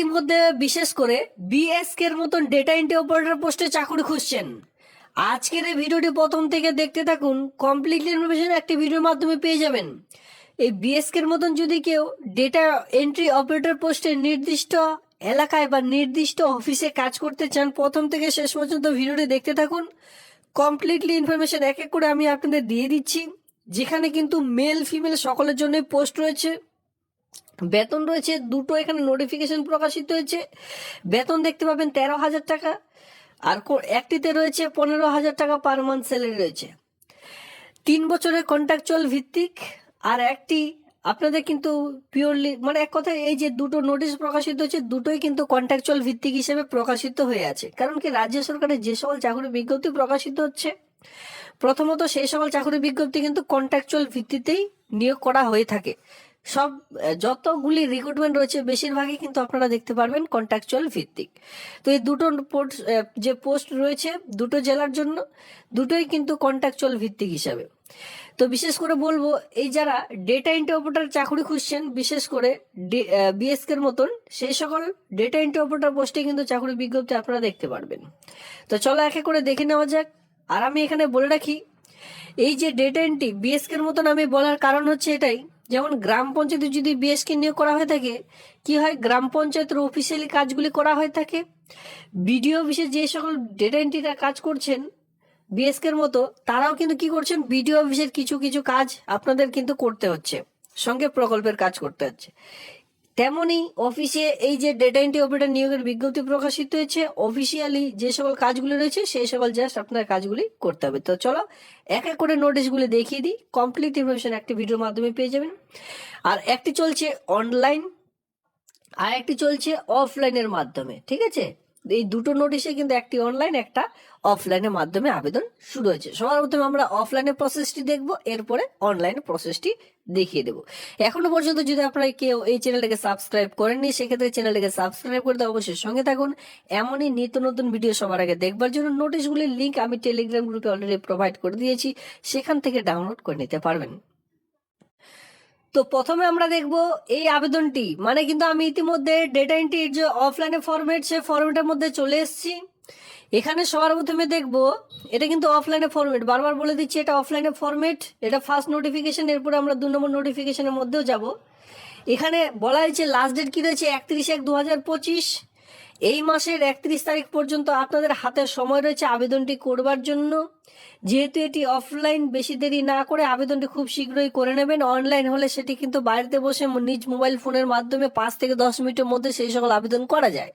ইতিমধ্যে বিশেষ করে বিএসকে এর মতন ডেটা এন্ট্রি অপারেটর পোস্টে চাকরি খুঁজছেন। আজকের এই ভিডিওটি প্রথম থেকে দেখতে থাকুন কমপ্লিট ইনফরমেশন একটি ভিডিওর মাধ্যমে পেয়ে যাবেন। এই বিএসকে এর মতন যদি কেউ ডেটা এন্ট্রি অপারেটর পোস্টে নির্দিষ্ট এলাকায় বা নির্দিষ্ট অফিসে কাজ করতে চান, প্রথম থেকে শেষ পর্যন্ত ভিডিওটি দেখতে থাকুন। কমপ্লিটলি ইনফরমেশন এক এক করে আমি আপনাদের দিয়ে দিচ্ছি, যেখানে কিন্তু মেল ফিমেল সকলের জন্য পোস্ট রয়েছে। বেতন রয়েছে, দুটো এখানে নোটিফিকেশন প্রকাশিত হয়েছে। বেতন দেখতে পাবেন তেরো হাজার টাকা, আর একটিতে রয়েছে পনেরো হাজার টাকা পার মান্থ স্যালারি রয়েছে। তিন বছরের কন্ট্রাকচুয়াল ভিত্তিক, আর একটি আপনাদের কিন্তু পিওরলি মানে এক কথায় এই যে দুটো নোটিশ প্রকাশিত হয়েছে, দুটোই কিন্তু কন্ট্রাকচুয়াল ভিত্তিক হিসেবে প্রকাশিত হয়ে আছে। কারণ কি, রাজ্য সরকারের যে সকল চাকরি বিজ্ঞপ্তি প্রকাশিত হচ্ছে, প্রথমত সেই সকল চাকরি বিজ্ঞপ্তি কিন্তু কন্ট্রাকচুয়াল ভিত্তিতেই নিয়োগ করা হয়ে থাকে। সব যতগুলি রিক্রুটমেন্ট রয়েছে বেশিরভাগই কিন্তু আপনারা দেখতে পারবেন কন্ট্রাকচুয়াল ভিত্তিক। তো এই দুটো পোস্ট যে পোস্ট রয়েছে দুটো জেলার জন্য, দুটোই কিন্তু কন্ট্রাকচুয়াল ভিত্তিক হিসাবে। তো বিশেষ করে বলব, এই যারা ডেটা এন্ট্রি অপারেটর চাকরি খুঁজছেন, বিশেষ করে বিএসকে এর মতন, সেই সকল ডেটা এন্ট্রি অপারেটর পোস্টে কিন্তু চাকরি বিজ্ঞপ্তি আপনারা দেখতে পারবেন। তো চলো এক করে দেখে নেওয়া যাক। আর আমি এখানে বলে রাখি, এই যে ডেটা এন্ট্রি বিএসকে এর মতন আমি বলার কারণ হচ্ছে এটাই যেমন গ্রাম পঞ্চায়েতে যদি বিএসকে নিয়োগ করা হয়ে থাকে, কি হয়? গ্রাম পঞ্চায়েতের অফিসিয়ালি কাজগুলি করা হয়ে থাকে। বিডিও অফিসে যে সকল ডেটা এন্ট্রিরা কাজ করছেন বিএসকের মতো, তারাও কিন্তু কি করছেন? বিডিও অফিসের কিছু কিছু কাজ আপনাদের কিন্তু করতে হচ্ছে। সঙ্গে প্রকল্পের কাজ করতে হচ্ছে। তেমনি অফিসে এই যে ডেটা এন্ট্রি অপারেটর নিয়োগের বিজ্ঞপ্তি প্রকাশিত হয়েছে অফিসিয়ালি যে সকল কাজগুলি রয়েছে, সেই সকল জাস্ট আপনার কাজগুলি করতে হবে। তো চলো, এক এক করে নোটিশগুলি দেখিয়ে দিই। কমপ্লিট ইনফরমেশন একটি ভিডিওর মাধ্যমে পেয়ে যাবেন। আর একটি চলছে অনলাইন আর একটি চলছে অফলাইনের মাধ্যমে, ঠিক আছে? এই দুটো নোটিশে কিন্তু একটি অনলাইন একটা অফলাইনের মাধ্যমে আবেদন শুরু হয়েছে। সবার প্রথমে আমরা অফলাইনের প্রসেসটি দেখব, এরপরে অনলাইনের প্রসেসটি দেখিয়ে দেবো। এখনও পর্যন্ত যদি আপনারা কেউ এই চ্যানেলটাকে সাবস্ক্রাইব করেননি, সেক্ষেত্রে চ্যানেলটাকে সাবস্ক্রাইব করে দেওয়া অবশ্যই সঙ্গে থাকুন। এমনই নিত্য নতুন ভিডিও সবার আগে দেখবার জন্য নোটিশগুলির লিঙ্ক আমি টেলিগ্রাম গ্রুপে অলরেডি প্রোভাইড করে দিয়েছি। সেখান থেকে ডাউনলোড করে নিতে পারবেন। তো প্রথমে আমরা দেখব এই আবেদনটি। মানে কিন্তু আমি ইতিমধ্যে ডেটা এন্ট্রির যে অফলাইনে ফরম্যাট সে ফরম্যাটের মধ্যে চলে এসেছি। এখানে সবার প্রথমে দেখব, এটা কিন্তু অফলাইনে ফরম্যাট বারবার বলে দিচ্ছি, এটা অফলাইনে ফরম্যাট এটা ফার্স্ট নোটিফিকেশন এরপরে আমরা দু নম্বর নোটিফিকেশনের মধ্যেও যাব। এখানে বলা হয়েছে লাস্ট ডেট কি রয়েছে? একত্রিশ এক দু হাজার পঁচিশ। এই মাসের একত্রিশ তারিখ পর্যন্ত আপনাদের হাতে সময় রয়েছে আবেদনটি করবার জন্য। যেহেতু এটি অফলাইন বেশি দেরি না করে আবেদনটি খুব শীঘ্রই করে নেবেন। অনলাইন হলে সেটি কিন্তু বাড়িতে বসে নিজ মোবাইল ফোনের মাধ্যমে পাঁচ থেকে দশ মিনিটের মধ্যে সেই সকল আবেদন করা যায়।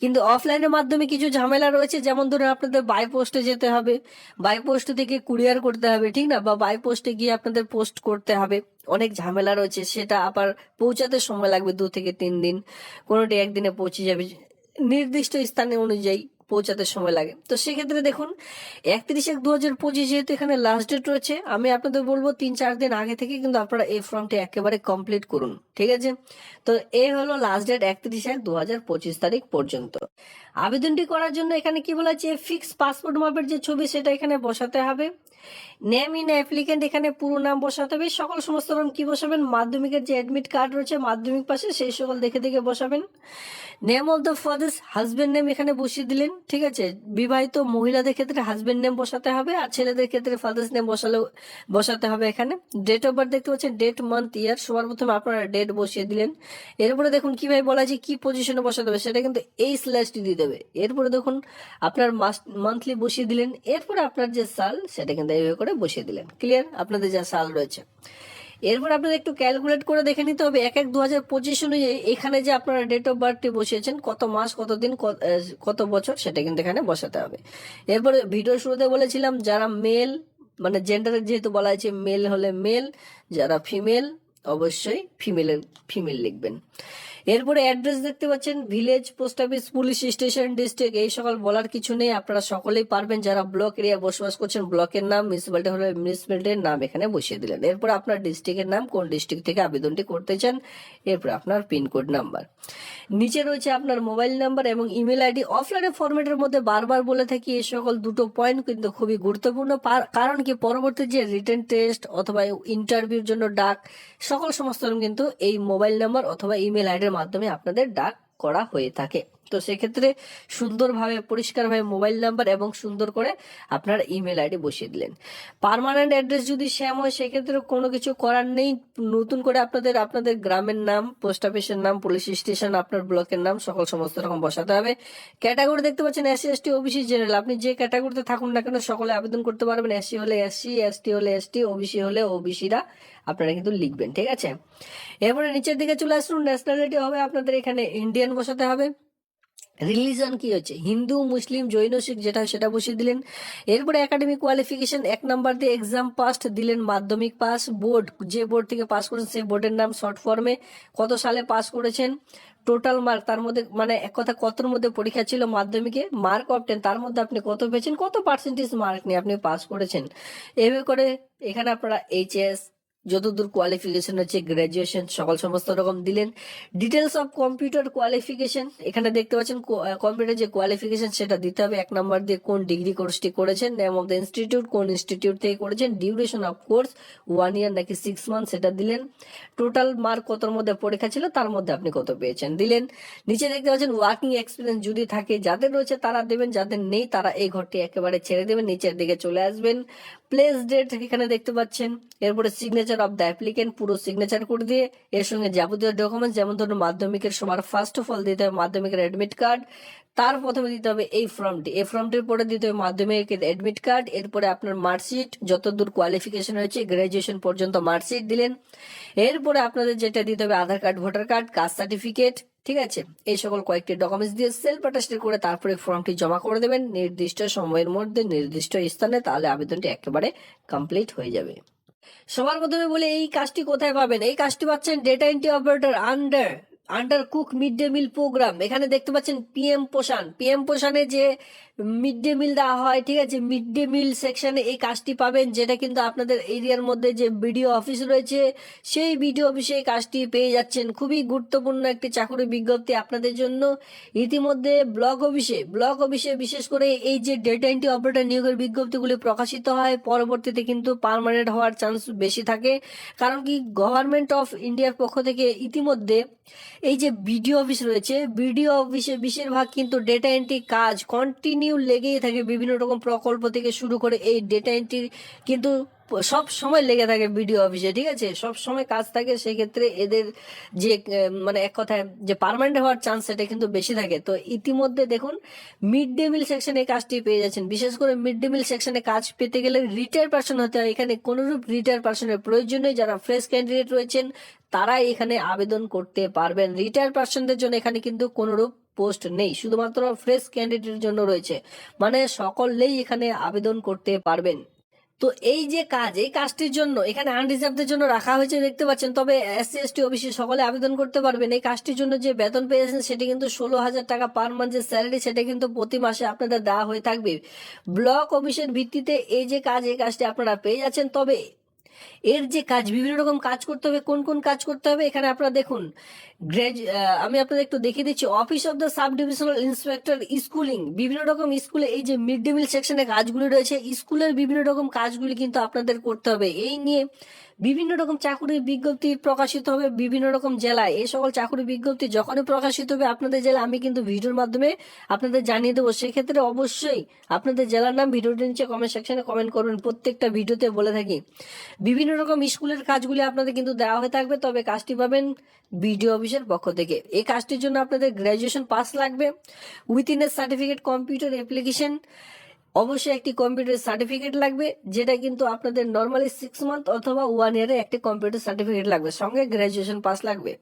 কিন্তু অফলাইনের মাধ্যমে কিছু ঝামেলা রয়েছে। যেমন ধরুন আপনাদের বাই পোস্টে যেতে হবে বাই পোস্ট থেকে কুরিয়ার করতে হবে, ঠিক না? বা বাই পোস্টে গিয়ে আপনাদের পোস্ট করতে হবে। অনেক ঝামেলা রয়েছে, সেটা আবার পৌঁছাতে সময় লাগবে দু থেকে তিন দিন। কোনোটি একদিনে পৌঁছে যাবে। নির্দিষ্ট স্থানে অনুযায়ী পৌঁছাতে সময় লাগে। তো সেক্ষেত্রে দেখুন, একত্রিশ এক দু হাজার পঁচিশ যেহেতু এখানে লাস্ট ডেট রয়েছে, আমি আপনাদের বলব তিন চার দিন আগে থেকে কিন্তু আপনারা এই ফর্মটি একেবারে কমপ্লিট করুন, ঠিক আছে? তো এই হলো লাস্ট ডেট একত্রিশ এক দু হাজার পঁচিশ তারিখ পর্যন্ত। আবেদনটি করার জন্য এখানে কি বলা আছে ফিক্স পাসপোর্ট মাপের যে ছবি সেটা এখানে বসাতে হবে। নেম ইন অ্যাপ্লিকেন্ট এখানে পুরো নাম বসাতে হবে। সকল সমস্ত নাম কি বসাবেন? মাধ্যমিকের যে অ্যাডমিট কার্ড রয়েছে মাধ্যমিক পাশে সেই সকল দেখে দেখে বসাবেন। Name of the father's husband name এখানে বসিয়ে দিলেন, ঠিক আছে? বিবাহিত মহিলাদের ক্ষেত্রে হাজব্যান্ড নেম বসাতে হবে আর ছেলেদের ক্ষেত্রে ফাদার্স নেম বসালেও বসাতে হবে এখানে। ডেট অফ বার্থ দেখতে পাচ্ছেন ডেট মান্থ ইয়ার সবার প্রথমে আপনারা ডেট বসিয়ে দিলেন। এরপরে দেখুন কীভাবে বলা আছে কি পজিশনে বসাতে হবে সেটা কিন্তু এই স্ল্যাশটি দিয়ে দেবে। এরপরে দেখুন, আপনার মান্থলি বসিয়ে দিলেন। এরপরে আপনার যে সাল, সেটা কিন্তু এইভাবে করে বসিয়ে দিলেন। ক্লিয়ার আপনাদের যা সাল রয়েছে। এরপর আপনাদের একটু ক্যালকুলেট করে দেখে নিতে হবে। এক এক দু হাজার পঁচিশ অনুযায়ী এখানে যে আপনারা ডেট অফ বার্থটি বসিয়েছেন, কত মাস, কত দিন কত- বছর, সেটা কিন্তু এখানে বসাতে হবে। এরপরে ভিডিও শুরুতে বলেছিলাম, যারা মেল মানে জেন্ডারের যেহেতু বলা হয়েছে মেল হলে মেল যারা ফিমেল অবশ্যই ফিমেলের ফিমেল লিখবেন। এরপরে অ্যাড্রেস দেখতে পাচ্ছেন village post office police station district এই সকল বলার কিছু নেই। আপনারা সকলেই পারবেন, যারা ব্লক এরিয়া বসবাস করছেন ব্লকের নাম মিউনিসিপ্যালিটি হলে মিউনিসিপ্যালিটির নাম এখানে বসিয়ে দিলেন। এরপর আপনার ডিস্ট্রিক্টের নাম, কোন ডিস্ট্রিক্ট থেকে আবেদনটি করতে চান, এরপর আপনার পিনকোড নাম্বার নিচে রয়েছে আপনার মোবাইল নাম্বার এবং ইমেল আইডি অফলাইনে ফরম্যাটের মধ্যে বারবার বলে থাকি, এই সকল দুটো পয়েন্ট কিন্তু খুবই গুরুত্বপূর্ণ। পার- কারণ কি? পরবর্তী যে রিটেন টেস্ট অথবা ইন্টারভিউর জন্য ডাক সকল সমস্ত রুম কিন্তু এই মোবাইল নাম্বার অথবা ইমেল আইডির মাধ্যমে আপনাদের ডাক করা হয়ে থাকে। তো সেক্ষেত্রে সুন্দরভাবে, পরিষ্কারভাবে মোবাইল নাম্বার এবং সুন্দর করে আপনার ইমেল আইডি বসিয়ে দিলেন। পার্মানেন্ট অ্যাড্রেস যদি শ্যাম হয়, সেক্ষেত্রে কোনো কিছু করার নেই। নতুন করে আপনাদের আপনাদের গ্রামের নাম, পোস্ট অফিসের নাম, পুলিশ স্টেশন, আপনার ব্লকের নাম, সকল সমস্ত রকম বসাতে হবে। ক্যাটাগরি দেখতে পাচ্ছেন এসসি এসটি ওবিসি জেনারেল। আপনি যে ক্যাটাগরিতে থাকুন না কেন, সকলে আবেদন করতে পারবেন। এসসি হলে এসসি এসটি হলে এসটি ওবিসি হলে ওবিসিরা আপনারা কিন্তু লিখবেন, ঠিক আছে? এরপরে নিচের দিকে চলে আসুন। ন্যাশনালিটি হবে আপনাদের এখানে ইন্ডিয়ান বসাতে হবে। রিলিজন কি হচ্ছে? হিন্দু, মুসলিম, জৈন, শিখ, যেটা সেটা বসিয়ে দিলেন। এরপরে একাডেমিক কোয়ালিফিকেশন এক নাম্বার দিয়ে এক্সাম পাস দিলেন মাধ্যমিক পাস বোর্ড যে বোর্ড থেকে পাস করেছেন সেই বোর্ডের নাম শর্ট ফর্মে কত সালে পাস করেছেন? টোটাল মার্ক তার মধ্যে মানে এক কথা, কতর মধ্যে পরীক্ষা ছিল মাধ্যমিকে? মার্ক অফ টেন তার মধ্যে আপনি কত পেয়েছেন? কত পার্সেন্টেজ মার্ক নিয়ে আপনি পাস করেছেন? এভাবে করে এখানে আপনারা এইচএস যতদূর কোয়ালিফিকেশন হচ্ছে গ্রাজুয়েশন সকল সমস্ত রকম দিলেন। ডিটেলস অফ কম্পিউটার কোয়ালিফিকেশন এখানে দেখতে পাচ্ছেন কম্পিউটার যে কোয়ালিফিকেশন সেটা দিতে হবে। এক নাম্বার দিয়ে কোন ডিগ্রি কোর্সটি করেছেন নেম অফ দ্য ইনস্টিটিউট কোন ইনস্টিটিউট থেকে করেছেন duration of course one year নাকি সিক্স মান্থ সেটা দিলেন। টোটাল মার্ক কতর মধ্যে পরীক্ষা ছিল, তার মধ্যে আপনি কত পেয়েছেন, দিলেন। নিচে দেখতে পাচ্ছেন ওয়ার্কিং এক্সপিরিয়েন্স যদি থাকে, যাদের রয়েছে তারা দেবেন, যাদের নেই তারা এই ঘরটি একেবারে ছেড়ে দেবেন, নিচের দিকে চলে আসবেন। প্লেস ডেট এখানে দেখতে পাচ্ছেন, এরপরে সিগনেচার অফ দ্য অ্যাপ্লিকেন্ট পুরো সিগনেচার করে দিয়ে এর সঙ্গে যাবতীয় ডকুমেন্টস যেমন ধরুন মাধ্যমিকের সবার ফার্স্ট অফ অল দিতে হবে মাধ্যমিকের অ্যাডমিট কার্ড তার প্রথমে দিতে হবে এই ফর্মটি এই ফর্মটির পরে দিতে হবে মাধ্যমিকের অ্যাডমিট কার্ড এরপরে আপনার মার্কশিট যতদূর কোয়ালিফিকেশন হয়েছে গ্রাজুয়েশন পর্যন্ত মার্কশিট দিলেন। এরপরে আপনাদের যেটা দিতে হবে Aadhaar card voter card caste certificate ঠিক আছে? এই সকল কয়েকটি ডকুমেন্টস দিয়ে সেলফ অ্যাটাস্টেড করে তারপরে ফর্মটি জমা করে দেবেন। নির্দিষ্ট সময়ের মধ্যে, নির্দিষ্ট স্থানে, তাহলে আবেদনটি একেবারে কমপ্লিট হয়ে যাবে। সবার প্রথমে বলে এই কাজটি কোথায় পাবেন? এই কাজটি পাচ্ছেন data entry operator under under cook mid day meal program এখানে দেখতে পাচ্ছেন পিএম পোষণ পিএম পোষণে যে মিড ডে মিল দেওয়া হয়, ঠিক আছে? মিড ডে মিল সেকশনে এই কাজটি পাবেন, যেটা কিন্তু আপনাদের এরিয়ার মধ্যে যে বিডিও অফিস রয়েছে, সেই বিডিও অফিসে এই কাজটি পেয়ে যাচ্ছেন। খুবই গুরুত্বপূর্ণ একটি চাকরি বিজ্ঞপ্তি আপনাদের জন্য। ইতিমধ্যে ব্লক অফিসে ব্লক অফিসে বিশেষ করে এই যে ডেটা এন্ট্রি অপারেটর নিয়োগের বিজ্ঞপ্তিগুলি প্রকাশিত হয়, পরবর্তীতে কিন্তু পারমানেন্ট হওয়ার চান্স বেশি থাকে। কারণ কি গভর্নমেন্ট অফ ইন্ডিয়ার পক্ষ থেকে ইতিমধ্যে এই যে বিডিও অফিস রয়েছে বিডিও অফিসে বেশিরভাগ কিন্তু ডেটা এন্ট্রি কাজ কন্টিনিউ লেগেই থাকে বিভিন্ন রকম প্রকল্প থেকে শুরু করে এই ডেটা এন্ট্রি কিন্তু সব সময় লেগে থাকে বিডিও অফিসে, ঠিক আছে? সব সময় কাজ থাকে, সেক্ষেত্রে এদের যে মানে এক কথায় যে পার্মানেন্ট হওয়ার চান্স সেটা কিন্তু বেশি থাকে। তো ইতিমধ্যে দেখুন মিড ডে মিল সেকশনে কাজটি পেয়ে যাচ্ছেন। বিশেষ করে মিড ডে মিল সেকশনে কাজ পেতে গেলে রিটায়ার পার্সন হতে হয়। এখানে কোনোরূপ রিটায়ার পার্সনের প্রয়োজন নেই। যারা ফ্রেশ ক্যান্ডিডেট রয়েছেন তারা এখানে আবেদন করতে পারবেন। রিটায়ার পার্সনদের জন্য এখানে কিন্তু কোনোরূপ পোস্ট নেই। শুধুমাত্র ফ্রেশ ক্যান্ডিডেটের জন্য রয়েছে। মানে সকলেই এখানে আবেদন করতে পারবেন। তো এই যে কাজ, এই কাজটির জন্য, এখানে আনরিজার্ভদের জন্য রাখা হয়েছে, দেখতে পাচ্ছেন। তবে এসসি এসটি অফিসে সকলে আবেদন করতে পারবেন। এই কাজটির জন্য যে বেতন পেয়েছেন, সেটি কিন্তু ষোলো হাজার টাকা পার মান্থ যে স্যালারি সেটা কিন্তু প্রতি মাসে আপনাদের দেওয়া হয়ে থাকবে। ব্লক অফিসের ভিত্তিতে এই যে কাজ, এই কাজটি আপনারা পেয়ে যাচ্ছেন। তবে এর যে কাজ, বিভিন্ন রকম কাজ করতে হবে, কোন কোন কাজ করতে হবে, এখানে আপনারা দেখুন, গ্রাজু আমি আপনাদের একটু দেখিয়ে দিচ্ছি office of the sub divisional inspector schooling বিভিন্ন রকম স্কুলে এই যে মিড ডে মিল সেকশনে কাজগুলি রয়েছে, স্কুলের বিভিন্ন রকম কাজগুলি কিন্তু আপনাদের করতে হবে। এই নিয়ে বিভিন্ন রকম চাকরির বিজ্ঞপ্তি প্রকাশিত হবে বিভিন্ন রকম জেলায়। এই সকল চাকরি বিজ্ঞপ্তি যখনই প্রকাশিত হবে আপনাদের জেলা আমি কিন্তু ভিডিওর মাধ্যমে আপনাদের জানিয়ে দেবো। সেক্ষেত্রে অবশ্যই আপনাদের জেলার নাম ভিডিওটির নিচে কমেন্ট সেকশনে কমেন্ট করবেন, প্রত্যেকটা ভিডিওতে বলে থাকি। বিভিন্ন রকম স্কুলের কাজগুলি আপনাদের কিন্তু দেওয়া হয়ে থাকবে, তবে কাজটি পাবেন বিডিও অফিসের পক্ষ থেকে। এই কাজটির জন্য আপনাদের গ্র্যাজুয়েশন পাস লাগবে। With in a certificate computer application অবশ্যই একটি কম্পিউটার সার্টিফিকেট লাগবে, যেটা কিন্তু আপনাদের নর্মালি সিক্স মান্থ অথবা ওয়ান ইয়ারে একটি কম্পিউটার সার্টিফিকেট লাগবে। সঙ্গে গ্র্যাজুয়েশন পাস লাগবে।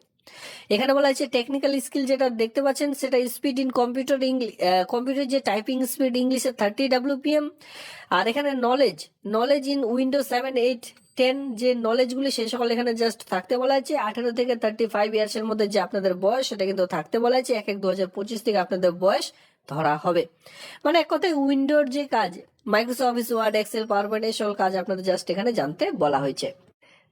এখানে বলা হচ্ছে টেকনিক্যাল স্কিল যেটা দেখতে পাচ্ছেন, সেটা speed in computer English computer যে টাইপিং স্পিড ইংলিশে থার্টি ডাব্লিউপিএম আর এখানে knowledge knowledge in Windows seven eight ten যে নলেজগুলি সে সকল এখানে জাস্ট থাকতে বলা আছে আঠারো থেকে থার্টি ফাইভ ইয়ার্স এর মধ্যে যে আপনাদের বয়স, সেটা কিন্তু থাকতে বলা আছে এক এক দু হাজার পঁচিশ থেকে আপনাদের বয়স। ধরা হবে। মানে এক কথায় উইন্ডোর যে কাজ Microsoft Office Word Excel PowerPoint এই কাজ আপনাদের জাস্ট এখানে জানতে বলা হয়েছে।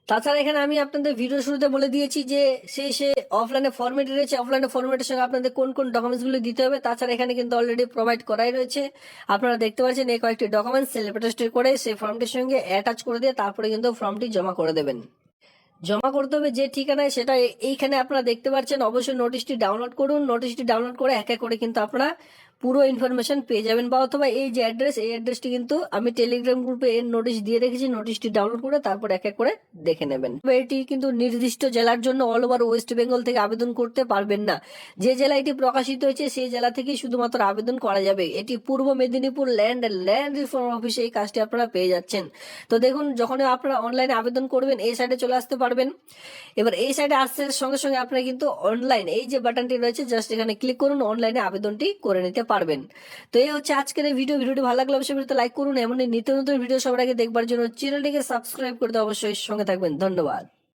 তাছাড়া এখানে আমি আপনাদের ভিডিও শুরুতে বলে দিয়েছি যে সেই সে অফলাইনে ফর্মেট রয়েছে অফলাইনে ফর্মেটের সঙ্গে আপনাদের কোন কোন ডকুমেন্টসগুলো দিতে হবে, তাছাড়া এখানে কিন্তু অলরেডি প্রোভাইড করাই রয়েছে। আপনারা দেখতে পাচ্ছেন এই কয়েকটি ডকুমেন্টস সেলিব্রেটেস্ট করে সেই ফর্মটির সঙ্গে অ্যাটাচ করে দিয়ে তারপরে কিন্তু ফর্মটি জমা করে দেবেন। জমা করতে হবে যে ঠিকানায় সেটা এইখানে আপনারা দেখতে পাচ্ছেন। অবশ্যই নোটিশটি ডাউনলোড করুন। নোটিশটি ডাউনলোড করে এক এক করে কিন্তু আপনারা পুরো ইনফরমেশন পেয়ে যাবেন বা অথবা এই যে অ্যাড্রেস এই অ্যাড্রেসটি কিন্তু আমি টেলিগ্রাম গ্রুপে এর নোটিশ দিয়ে রেখেছি নোটিশটি ডাউনলোড করে তারপর এক এক করে দেখে নেবেন। এটি কিন্তু নির্দিষ্ট জেলার জন্য অল ওভার ওয়েস্ট বেঙ্গল থেকে আবেদন করতে পারবেন না। যে জেলা এটি প্রকাশিত হয়েছে, সেই জেলা থেকেই শুধুমাত্র আবেদন করা যাবে। এটি পূর্ব মেদিনীপুর ল্যান্ড ল্যান্ড রিফর্ম অফিসে এই কাজটি আপনারা পেয়ে যাচ্ছেন। তো দেখুন যখন আপনারা অনলাইনে আবেদন করবেন, এই সাইডে চলে আসতে পারবেন। এবার এই সাইডে আসতে সঙ্গে সঙ্গে আপনারা কিন্তু অনলাইন এই যে বাটনটি রয়েছে জাস্ট এখানে ক্লিক করুন অনলাইনে আবেদনটি করে নিতে পারবেন। তো এই হচ্ছে আজকের এই ভিডিও। ভিডিওটি ভালো লাগলে অবশ্যই লাইক করুন। এমন নিত্য নতুন ভিডিও সবার আগে দেখবার জন্য চ্যানেলটিকে সাবস্ক্রাইব করতে অবশ্যই সঙ্গে থাকবেন। ধন্যবাদ।